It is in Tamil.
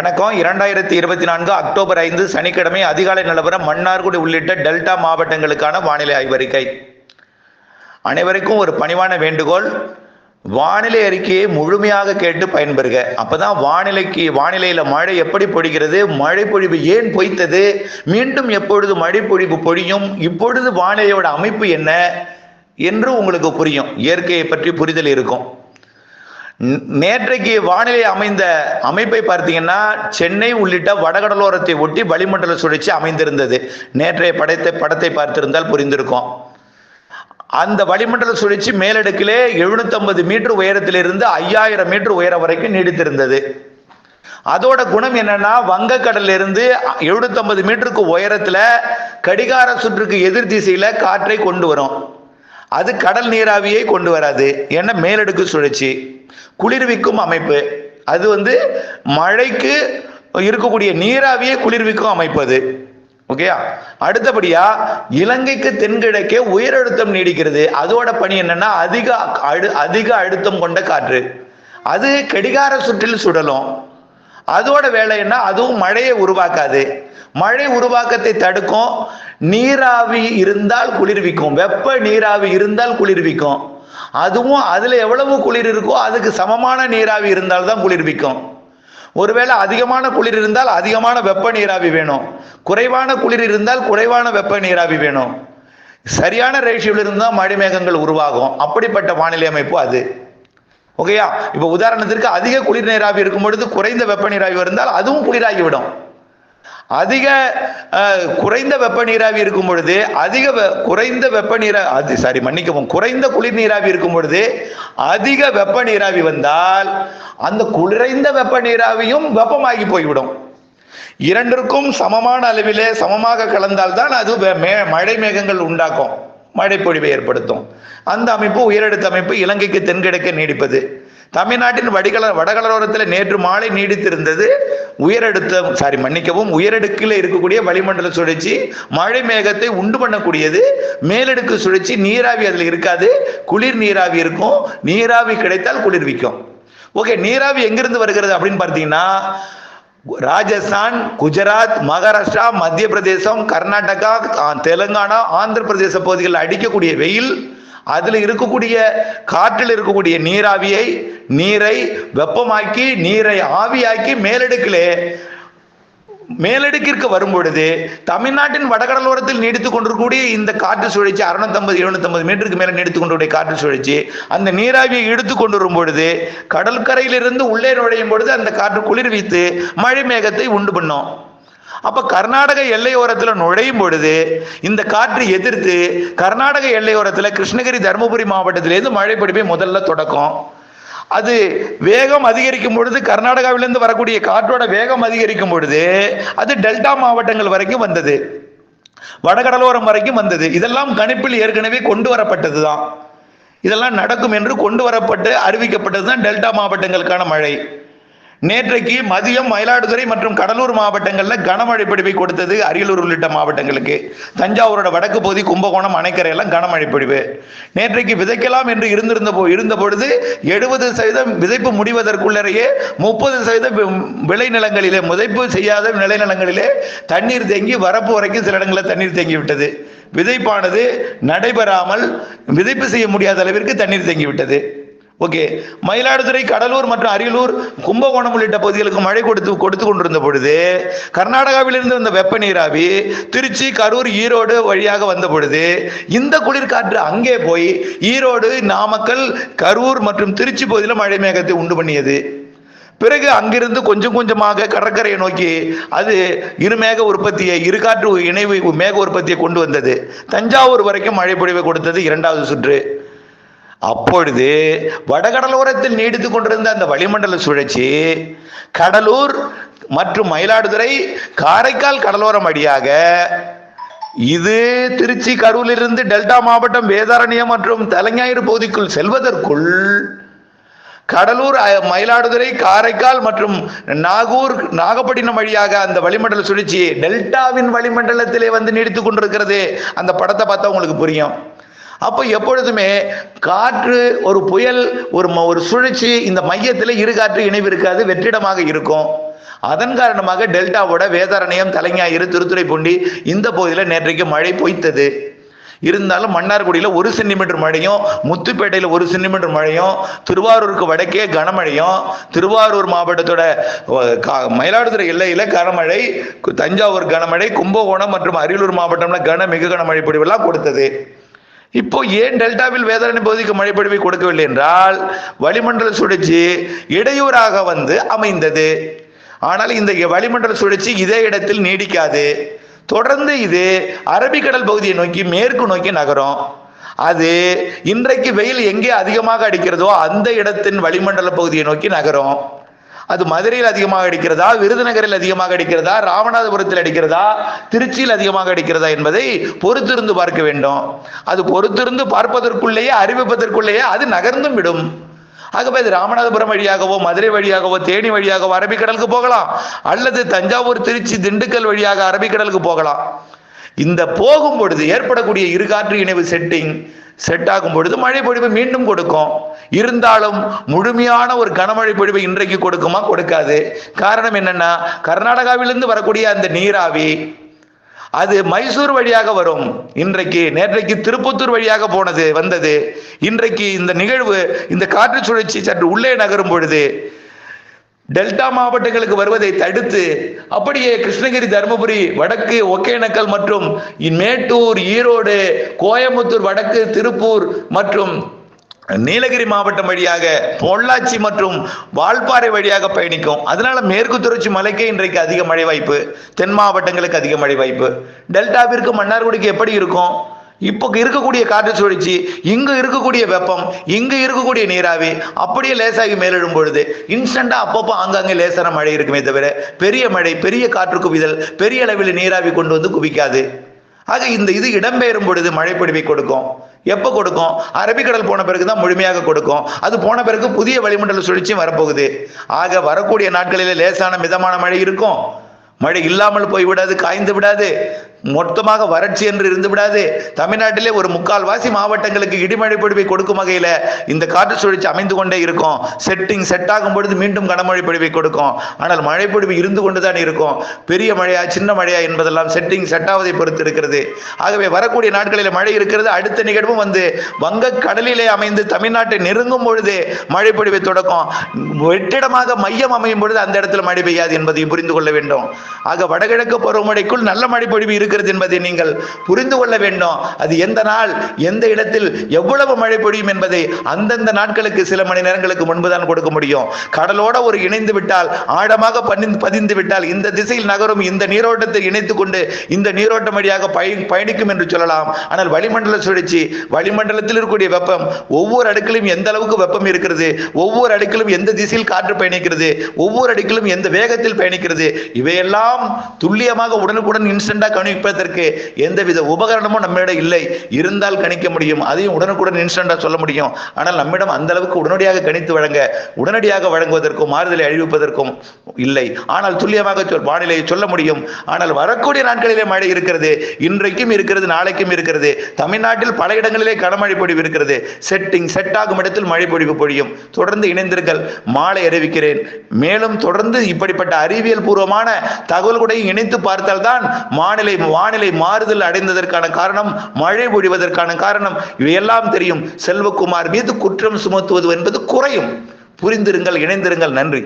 வணக்கம். இரண்டாயிரத்தி இருபத்தி நான்கு அக்டோபர் ஐந்து சனிக்கிழமை அதிகாலை நிலவரம் மன்னார்குடி உள்ளிட்ட டெல்டா மாவட்டங்களுக்கான வானிலை ஆய்வறிக்கை. அனைவருக்கும் ஒரு பணிவான வேண்டுகோள். வானிலை அறிக்கையை முழுமையாக கேட்டு பயன்பெறுக. அப்பதான் வானிலைக்கு வானிலையில மழை எப்படி பொழிகிறது மழை பொழிவு ஏன் பொய்த்தது மீண்டும் எப்பொழுது மழை பொழிவு பொழியும் இப்பொழுது வானிலையோட அமைப்பு என்ன என்று உங்களுக்கு புரியும். இயற்கையை பற்றி புரிதல் இருக்கும். நேற்றைக்கு வானிலை அமைந்த அமைப்பை பார்த்தீங்கன்னா சென்னை உள்ளிட்ட வடகடலோரத்தை ஒட்டி வளிமண்டல சுழற்சி அமைந்திருந்தது. நேற்றைய படத்தை படத்தை பார்த்திருந்தால் புரிந்திருக்கும். அந்த வளிமண்டல சுழற்சி மேலடுக்கிலே 750 மீட்டர் உயரத்திலிருந்து ஐயாயிரம் மீட்டர் உயரம் வரைக்கும் நீடித்திருந்தது. அதோட குணம் என்னன்னா வங்கக்கடல்ல இருந்து 750 மீட்டருக்கு உயரத்துல கடிகார சுற்றுக்கு எதிர் திசையில காற்றை கொண்டு வரும். அது கடல் நீராவியை கொண்டு வராது. ஏன்னா மேலடுக்கு சுழற்சி. குளிர்விக்கும் அமைப்பு. அது வந்து மழைக்கு இருக்கக்கூடிய நீராவியை குளிர்விக்கும் அமைப்பு அது. ஓகேயா அடுத்தபடியா இலங்கைக்கு தென்கிழக்கே உயரழுத்தம் நீடிக்கிறது. அதோட பணி என்னன்னா அதிக அழு அதிக அழுத்தம் கொண்ட காற்று. அது கடிகார சுற்றில் சுடலும் அதோட வேலை என்ன? அதுவும் மழையை உருவாக்காது. மழை உருவாக்கத்தை தடுக்கும். நீராவி இருந்தால் குளிர்விக்கும் வெப்ப நீராவி இருந்தால் குளிர்விக்கும் அதுவும் அதுல எவ்வளவு குளிர் இருக்கோ அதுக்கு சமமான நீராவி இருந்தால் தான் குளிர்விக்கும் ஒருவேளை அதிகமான குளிர் இருந்தால் அதிகமான வெப்ப நீராவி வேணும். குறைவான குளிர் இருந்தால் குறைவான வெப்ப நீராவி வேணும். சரியான ரேஷியோவில் இருந்தால் மழை மேகங்கள் உருவாகும். அப்படிப்பட்ட வானிலை அமைப்பு அது. ஓகேயா இப்போ உதாரணத்திற்கு அதிக குளிர் நீராவி இருக்கும் பொழுது குறைந்த வெப்ப நீராவி இருந்தால் அதுவும் குளிராகிவிடும். அதிக குறைந்த வெப்ப நீராவி இருக்கும் பொழுது அதிக வெ- குறைந்த வெப்ப நீரா அது சாரி மன்னிக்கவும் குறைந்த குளிர் நீராவி இருக்கும் பொழுது அதிக வெப்ப நீராவி வந்தால் அந்த குறைந்த வெப்ப நீராவியும் வெப்பமாகி போய்விடும். இரண்டிற்கும் சமமான அளவிலே சமமாக கலந்தால்தான் அது வெ- மே- மழை மேகங்கள் உண்டாக்கும். மழைப்பொழிவை ஏற்படுத்தும். அந்த அமைப்பு உயரடுத்த அமைப்பு இலங்கைக்கு தென்கிழக்கு நீடிப்பது. தமிழ்நாட்டின் வடிகல வடகடலோரத்தில் நேற்று மாலை நீடித்திருந்தது. உயரடுத்த சாரி மன்னிக்கவும் உயரடுக்கில் இருக்கக்கூடிய வளிமண்டல சுழற்சி மழை மேகத்தை உண்டு பண்ணக்கூடியது. மேலடுக்கு சுழற்சி நீராவி அதில் இருக்காது. குளிர் நீராவி இருக்கும். நீராவி கிடைத்தால் குளிர்விக்கும். ஓகே நீராவி எங்கிருந்து வருகிறது அப்படின்னு பார்த்தீங்கன்னா ராஜஸ்தான் குஜராத் மகாராஷ்டிரா மத்திய பிரதேசம் கர்நாடகா தெலுங்கானா ஆந்திர பிரதேச பகுதிகளில் அடிக்கக்கூடிய வெயில் அதில் இருக்கக்கூடிய காற்றில் இருக்கக்கூடிய நீராவியை நீரை வெப்பமாக்கி நீரை ஆவியாக்கி மேலடுக்கிலே மேலடுக்கிற்கு வரும்பொழுது தமிழ்நாட்டின் வடகடலோரத்தில் நீடித்துக் கொண்டிருக்கக்கூடிய இந்த காற்று சுழற்சி அறுநூத்தம்பது எழுநூத்தம்பது மீட்டருக்கு மேலே நீடித்துக் கொண்டுடைய காற்று சுழற்சி அந்த நீராவியை இழுத்து கொண்டு வரும் பொழுது கடற்கரையிலிருந்து உள்ளே நுழையும் பொழுது அந்த காற்று குளிர்வித்து மழை மேகத்தை உண்டு பண்ணும். அப்ப கர்நாடக எல்லையோரத்துல நுழையும் பொழுது இந்த காற்று எதிர்த்து கர்நாடக எல்லையோரத்துல கிருஷ்ணகிரி தருமபுரி மாவட்டத்திலேருந்து மழை பிடிப்பை முதல்ல தொடக்கம். அது வேகம் அதிகரிக்கும் பொழுது கர்நாடகாவிலிருந்து வரக்கூடிய காற்றோட வேகம் அதிகரிக்கும் பொழுது அது டெல்டா மாவட்டங்கள் வரைக்கும் வந்தது. வடகடலோரம் வரைக்கும் வந்தது. இதெல்லாம் கணிப்பில் ஏற்கனவே கொண்டு வரப்பட்டது தான் இதெல்லாம் நடக்கும் என்று கொண்டு வரப்பட்டு அறிவிக்கப்பட்டது தான் டெல்டா மாவட்டங்களுக்கான மழை. நேற்றைக்கு மதியம் மயிலாடுதுறை மற்றும் கடலூர் மாவட்டங்களில் கனமழை பொழிவை கொடுத்தது அரியலூர் உள்ளிட்ட மாவட்டங்களுக்கு. தஞ்சாவூரோட வடக்கு பகுதி கும்பகோணம் அணைக்கரை எல்லாம் கனமழை பிடிவு. நேற்றைக்கு விதைக்கலாம் என்று இருந்திருந்த போ இருந்த பொழுது எழுபது சதவீதம் விதைப்பு முடிவதற்குள்ளரையே முப்பது சதவீதம் விளைநிலங்களிலே விதைப்பு செய்யாத விளைநிலங்களிலே தண்ணீர் தேங்கி வரப்பு வரைக்கும் சில இடங்களில் தண்ணீர் தேங்கி விட்டது. விதைப்பானது நடைபெறாமல் விதைப்பு செய்ய முடியாத அளவிற்கு தண்ணீர் தேங்கி விட்டது. ஓகே. மயிலாடுதுறை கடலூர் மற்றும் அரியலூர் கும்பகோணம் உள்ளிட்ட பகுதிகளுக்கு மழை கொடுத்து கொடுத்து கொண்டிருந்த பொழுது கர்நாடகாவிலிருந்து வந்த வெப்ப நீராவி திருச்சி கரூர் ஈரோடு வழியாக வந்த பொழுது இந்த குளிர்காற்று அங்கே போய் ஈரோடு நாமக்கல் கரூர் மற்றும் திருச்சி பகுதியில் மழை மேகத்தை உண்டு பண்ணியது. பிறகு அங்கிருந்து கொஞ்சம் கொஞ்சமாக கடற்கரையை நோக்கி அது இருமேக உற்பத்தியை இருகாற்று இணைவு மேக உற்பத்தியை கொண்டு வந்தது. தஞ்சாவூர் வரைக்கும் மழை பொழிவை கொடுத்தது இரண்டாவது சுற்று. அப்பொழுது வடகடலோரத்தில் நீடித்து கொண்டிருந்த அந்த வளிமண்டல சுழற்சி கடலூர் மற்றும் மயிலாடுதுறை காரைக்கால் கடலோரம் வழியாக இது திருச்சி கரூரிலிருந்து டெல்டா மாவட்டம் வேதாரண்யம் மற்றும் தலைஞாயிறு பகுதிக்குள் செல்வதற்குள் கடலூர் மயிலாடுதுறை காரைக்கால் மற்றும் நாகூர் நாகப்பட்டினம் வழியாக அந்த வளிமண்டல சுழற்சி டெல்டாவின் வளிமண்டலத்திலே வந்து நீடித்துக் கொண்டிருக்கிறது. அந்த படத்தை பார்த்தா உங்களுக்கு புரியும். அப்போ எப்பொழுதுமே காற்று ஒரு புயல் ஒரு ம- ஒரு சுழற்சி இந்த மையத்தில் இரு காற்று இணைவு இருக்காது வெற்றிடமாக இருக்கும். அதன் காரணமாக டெல்டாவோட வேதாரண்யம் தலைஞாயிறு திருத்துறைப்பூண்டி இந்த பகுதியில் நேற்றைக்கு மழை பொய்த்தது. இருந்தாலும் மன்னார்குடியில் ஒரு சென்டிமீட்டர் மழையும் முத்துப்பேட்டையில் ஒரு சென்டிமீட்டர் மழையும் திருவாரூருக்கு வடக்கே கனமழையும் திருவாரூர் மாவட்டத்தோட கா- மயிலாடுதுறை எல்லையில் கனமழை தஞ்சாவூர் கனமழை கும்பகோணம் மற்றும் அரியலூர் மாவட்டம்ல கன மிக கனமழை பொடிவெல்லாம் கொடுத்தது. இப்போ ஏன் டெல்டாவில் வேதாரணி பகுதிக்கு மழை பொழிவை கொடுக்கவில்லை என்றால் வளிமண்டல சுழற்சி இடையூறாக வந்து அமைந்தது. ஆனால் இந்த வளிமண்டல சுழற்சி இதே இடத்தில் நீடிக்காது. தொடர்ந்து இது அரபிக்கடல் பகுதியை நோக்கி மேற்கு நோக்கி நகரும். அது இன்றைக்கு வெயில் எங்கே அதிகமாக அடிக்கிறதோ அந்த இடத்தின் வளிமண்டல பகுதியை நோக்கி நகரும். அது மதுரையில் அதிகமாக அடிக்கிறதா விருதுநகரில் அதிகமாக அடிக்கிறதா ராமநாதபுரத்தில் அடிக்கிறதா திருச்சியில் அதிகமாக அடிக்கிறதா என்பதை பொறுத்திருந்து பார்க்க வேண்டும். அது பொறுத்திருந்து பார்ப்பதற்குள்ளேயே அறிவிப்பதற்குள்ளேயே அது நகர்ந்தும் விடும். ஆகவே அது ராமநாதபுரம் வழியாகவோ மதுரை வழியாகவோ தேனி வழியாகவோ அரபிக்கடலுக்கு போகலாம். அல்லது தஞ்சாவூர் திருச்சி திண்டுக்கல் வழியாக அரபிக்கடலுக்கு போகலாம். இந்த போகும் பொழுது ஏற்படக்கூடிய இருகாற்று இணைவு செட்டிங் செட் ஆகும் பொழுது மழை பொழிவு மீண்டும் கொடுக்கும். இருந்தாலும் முழுமையான ஒரு கனமழை பொழிவு இன்றைக்கு கொடுக்குமா? கொடுக்காது. காரணம் என்னன்னா கர்நாடகாவிலிருந்து வரக்கூடிய அந்த நீராவி அது மைசூர் வழியாக வரும். இன்றைக்கு நேற்றைக்கு திருப்பத்தூர் வழியாக போனது வந்தது. இன்றைக்கு இந்த நிகழ்வு இந்த காற்று சுழற்சி சற்று உள்ளே நகரும் பொழுது டெல்டா மாவட்டங்களுக்கு வருவதை தடுத்து அப்படியே கிருஷ்ணகிரி தருமபுரி வடக்கு ஒகேனக்கல் மற்றும் மேட்டூர் ஈரோடு கோயம்புத்தூர் வடக்கு திருப்பூர் மற்றும் நீலகிரி மாவட்டம் வழியாக பொள்ளாச்சி மற்றும் வால்பாறை வழியாக பயணிக்கும். அதனால மேற்கு தொடர்ச்சி மலைக்கே இன்றைக்கு அதிக மழை வாய்ப்பு தென் மாவட்டங்களுக்கு அதிக மழை வாய்ப்பு. டெல்டாவிற்கு மன்னார்குடிக்கு எப்படி இருக்கும்? இப்போ இருக்கக்கூடிய காற்று சுழற்சி இங்கே இருக்கக்கூடிய வெப்பம் இங்கே இருக்கக்கூடிய நீராவி அப்படியே லேசாகி மேலிடும் பொழுது இன்ஸ்டண்டா அப்பப்போ ஆங்காங்கே லேசான மழை இருக்குமே தவிர பெரிய மழை பெரிய காற்று குவிதல் பெரிய அளவில் நீராவி கொண்டு வந்து குவிக்காது. ஆக இந்த இது இடம்பெயரும் பொழுது மழைப்பொடிவை கொடுக்கும். எப்போ கொடுக்கும்? அரபிக்கடல் போன பிறகு தான் முழுமையாக கொடுக்கும். அது போன பிறகு புதிய வளிமண்டல சுழற்சியும் வரப்போகுது. ஆக வரக்கூடிய நாட்களில் லேசான மிதமான மழை இருக்கும். மழை இல்லாமல் போய் விடாது காய்ந்து விடாது. மொத்தமாக வறட்சி என்று இருந்து விடாது. தமிழ்நாட்டிலே ஒரு முக்கால்வாசி மாவட்டங்களுக்கு இடிமழை பொழிவை கொடுக்கும் வகையில இந்த காற்று சுழற்சி அமைந்து கொண்டே இருக்கும். செட்டிங் செட் ஆகும் பொழுது மீண்டும் கனமழை பொழிவை கொடுக்கும். ஆனால் மழை பொழிவு இருந்து கொண்டுதான் இருக்கும். பெரிய மழையா சின்ன மழையா என்பதெல்லாம் செட்டிங் செட் ஆவதை பொறுத்து இருக்கிறது. ஆகவே வரக்கூடிய நாட்களில் மழை இருக்கிறது. அடுத்த நிகழ்வும் வந்து வங்க கடலிலே அமைந்து தமிழ்நாட்டை நெருங்கும் பொழுது மழை பொழிவை தொடக்கும். வெற்றிடமாக மையம் அமையும் பொழுது அந்த இடத்துல மழை பெய்யாது என்பதையும் புரிந்து கொள்ள வேண்டும். ஆக வடகிழக்கு பருவமழைக்குள் நல்ல மழை பொழிவு இருக்கிறது என்பதை நீங்கள் புரிந்து கொள்ள வேண்டும். அது எந்த நாள் எந்த இடத்தில் எவ்வளவு மழை பொழியும் என்பதை அந்தந்த நாட்களுக்கு சில மணி நேரங்களுக்கு முன்புதான் கொடுக்க முடியும். கடலோட ஒரு இணைந்து விட்டால் ஆழமாக பதிந்து பதிந்து விட்டால் இந்த திசையில் நகரும் இந்த நீரோட்டத்தை இணைத்துக் கொண்டு இந்த நீரோட்டம் வழியாக பயணிக்கும் என்று சொல்லலாம். ஆனால் வளிமண்டல சுழற்சி வளிமண்டலத்தில் இருக்கக்கூடிய வெப்பம் ஒவ்வொரு அடுக்கிலும் எந்த அளவுக்கு வெப்பம் இருக்கிறது ஒவ்வொரு அடுக்கிலும் எந்த திசையில் காற்று பயணிக்கிறது ஒவ்வொரு அடுக்கிலும் எந்த வேகத்தில் பயணிக்கிறது இவையெல்லாம் துல்லியமாக உடனுக்குடன் இன்ஸ்டண்டாக இன்ஸ்டண்டா கணிப்பதற்கு எந்தவித உபகரணமும் நம்மிடம் இல்லை. இருந்தால் கணிக்க முடியும். அதையும் உடனுக்குடன் இன்ஸ்டண்டா சொல்ல முடியும். ஆனால் நம்மிடம் அந்த அளவுக்கு உடனடியாக கணித்து வழங்க உடனடியாக வழங்குவதற்கும் மாறுதலை அழிவிப்பதற்கும் இல்லை. ஆனால் துல்லியமாக சொல் வானிலையை சொல்ல முடியும். ஆனால் வரக்கூடிய நாட்களிலே மழை இருக்கிறது இன்றைக்கும் இருக்கிறது நாளைக்கும் இருக்கிறது தமிழ்நாட்டில் பல இடங்களிலே கனமழை பொழிவு இருக்கிறது. செட்டிங் செட் ஆகும் இடத்தில் மழை பொழிவு பொழியும். தொடர்ந்து இணைந்திருங்கள். மாலை அறிவிக்கிறேன். மேலும் தொடர்ந்து இப்படிப்பட்ட அறிவியல் பூர்வமான தகவல்களை இணைத்து பார்த்தால்தான் வானிலை வானிலை மாறுதல் அடைந்ததற்கான காரணம் மழை பொழிவதற்கான காரணம். இவையெல்லாம் தெரியும். செல்வகுமார் மீது குற்றம் சுமத்துவது என்பது குறையும். புரிந்திருங்கள் இணைந்திருங்கள். நன்றி.